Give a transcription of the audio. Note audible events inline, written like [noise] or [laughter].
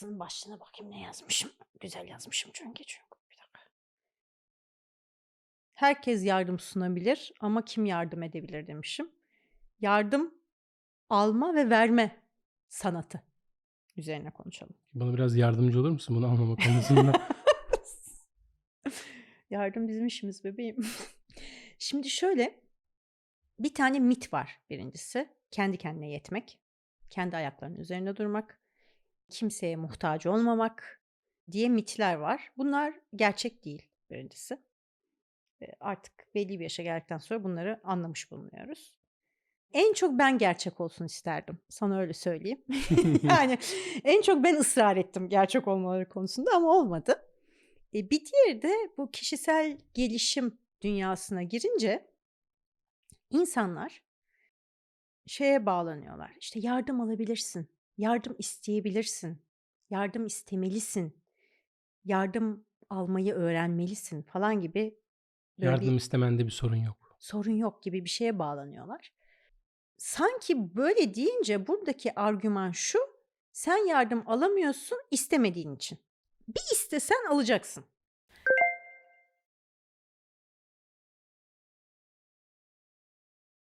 yazının başlığına bakayım ne yazmışım. Güzel yazmışım çünkü çünkü. Bir dakika. Herkes yardım sunabilir ama kim yardım edebilir demişim. Yardım alma ve verme sanatı üzerine konuşalım. Bana biraz yardımcı olur musun bunu anlama konusunda? [laughs] [laughs] Yardım bizim işimiz bebeğim. [laughs] Şimdi şöyle bir tane mit var birincisi. Kendi kendine yetmek. Kendi ayaklarının üzerinde durmak. Kimseye muhtaç olmamak diye mitler var. Bunlar gerçek değil birincisi. Artık belli bir yaşa geldikten sonra bunları anlamış bulunuyoruz. En çok ben gerçek olsun isterdim. Sana öyle söyleyeyim. [laughs] [laughs] yani en çok ben ısrar ettim gerçek olmaları konusunda ama olmadı. E, bir diğeri de bu kişisel gelişim dünyasına girince insanlar şeye bağlanıyorlar. İşte yardım alabilirsin, yardım isteyebilirsin, yardım istemelisin, yardım almayı öğrenmelisin falan gibi Yardım bir istemende bir sorun yok. sorun yok gibi bir şeye bağlanıyorlar. Sanki böyle deyince buradaki argüman şu, sen yardım alamıyorsun istemediğin için. Bir istesen alacaksın.